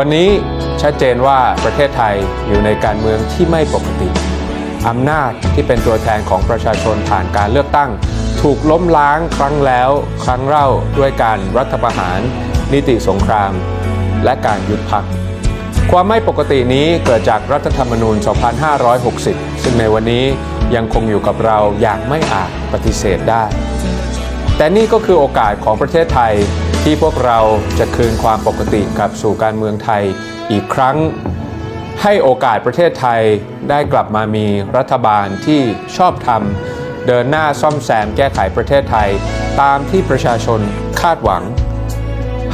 วันนี้ชัดเจนว่าประเทศไทยอยู่ในการเมืองที่ไม่ปกติ อำนาจที่เป็นตัวแทนของประชาชนผ่านการเลือกตั้ง ถูกล้มล้างครั้งแล้วครั้งเล่าด้วยการรัฐประหาร นิติสงคราม และการยุบพัก ความไม่ปกตินี้เกิดจากรัฐธรรมนูญ 2560 ซึ่งในวันนี้ยังคงอยู่กับเราอย่างไม่อาจปฏิเสธได้ แต่นี่ก็คือโอกาสของประเทศไทยที่พวกเราจะคืนความปกติกลับสู่การเมืองไทยอีกครั้ง ให้โอกาสประเทศไทยได้กลับมามีรัฐบาลที่ชอบธรรมเดินหน้าซ่อมแซมแก้ไขประเทศไทย ตามที่ประชาชนคาดหวัง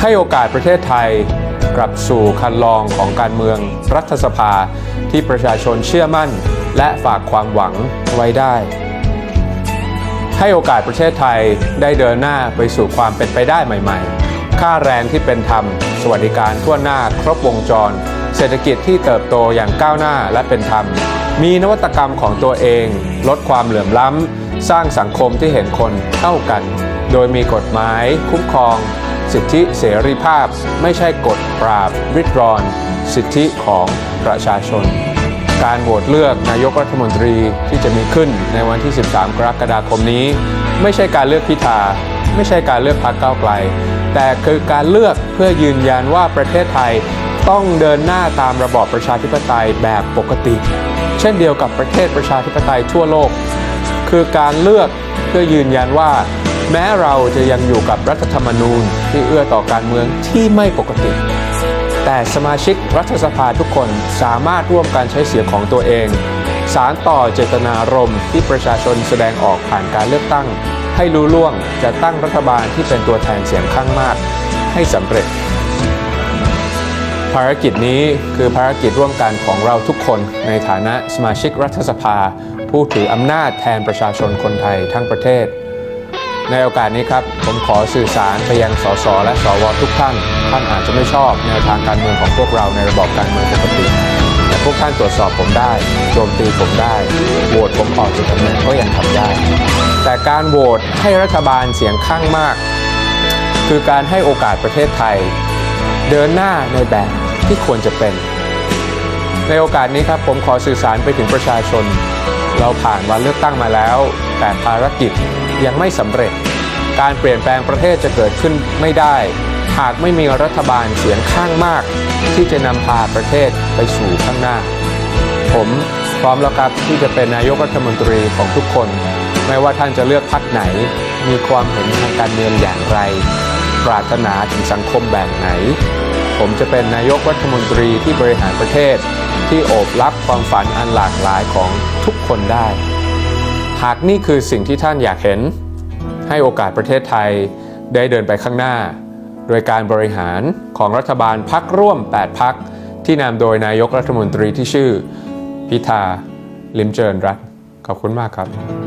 ให้โอกาสประเทศไทยกลับสู่คันลองของการเมืองรัฐสภาที่ประชาชนเชื่อมั่น และฝากความหวังไว้ได้ ให้โอกาสประเทศไทยได้เดินหน้าไปสู่ความเป็นไปได้ใหม่ ๆ ค่าแรงที่เป็นธรรม สวัสดิการทั่วหน้าครบวงจร เศรษฐกิจที่เติบโตอย่างก้าวหน้าและเป็นธรรม มีนวัตกรรมของตัวเอง ลดความเหลื่อมล้ำ สร้างสังคมที่เห็นคนเท่ากัน โดยมีกฎหมายคุ้มครอง สิทธิเสรีภาพ ไม่ใช่กฎปราบริดรอน สิทธิของประชาชน การโหวตเลือกนายกรัฐมนตรีที่จะมีขึ้นในวันที่ 13 กรกฎาคมนี้ ไม่ใช่การเลือกพิธา ไม่ใช่การเลือกพรรคก้าวไกล แต่คือการเลือกเพื่อยืนยันว่าประเทศไทยต้องเดินหน้าตามระบอบประชาธิปไตยแบบปกติ เช่นเดียวกับประเทศประชาธิปไตยทั่วโลก คือการเลือกเพื่อยืนยันว่า แม้เราจะยังอยู่กับรัฐธรรมนูญที่เอื้อต่อการเมืองที่ไม่ปกติ แต่สมาชิกรัฐสภาทุกคนสามารถร่วมกันใช้เสียงของตัวเอง สารต่อเจตนารมณ์ที่ประชาชนแสดงออกผ่านการเลือกตั้ง ให้รู้ล่วงจะตั้งรัฐบาลที่เป็นตัวแทนเสียงข้างมาก ให้สำเร็จ ภารกิจนี้คือภารกิจร่วมกันของเราทุกคนในฐานะสมาชิกรัฐสภา ผู้ถืออำนาจแทนประชาชนคนไทยทั้งประเทศ ในโอกาสนี้ครับผมขอสื่อสารไปยังสสและสวทุกท่าน ท่านอาจจะไม่ชอบแนวทางการเมืองของพวกเราในระบอบการเมืองปกติแต่พวกท่านตรวจสอบผมได้โจมตีผมได้โหวตผมออกจากตำแหน่งก็ยังทำได้ แต่การโหวตให้รัฐบาลเสียงข้างมาก คือการให้โอกาสประเทศไทย เดินหน้าในแบบที่ควรจะเป็น ในโอกาสนี้ครับผมขอสื่อสารไปถึงประชาชน เราผ่านวันเลือกตั้งมาแล้ว แต่ภารกิจ ยังไม่สำเร็จ การเปลี่ยนแปลงประเทศจะเกิดขึ้นไม่ได้ หากไม่มีรัฐบาลเสียงข้างมาก ที่จะนำพาประเทศไปสู่ข้างหน้า ผมพร้อมแล้วครับที่จะเป็นนายกรัฐมนตรีของทุกคน ไม่ว่าท่านจะเลือกพรรคไหน มีความเห็นทางการเมืองอย่างไร ปรารถนาถึงสังคมแบบไหน ผมจะเป็นนายกรัฐมนตรีที่บริหารประเทศ ที่โอบรับความฝันอันหลากหลายของทุกคนได้ หากนี่คือสิ่งที่ท่านอยากเห็น ให้โอกาสประเทศไทยได้เดินไปข้างหน้า โดยการบริหารของรัฐบาลพักร่วม 8 พักที่นำโดยนายกรัฐมนตรีที่ชื่อ พิธา ลิมเจริญรัตขอบคุณมากครับ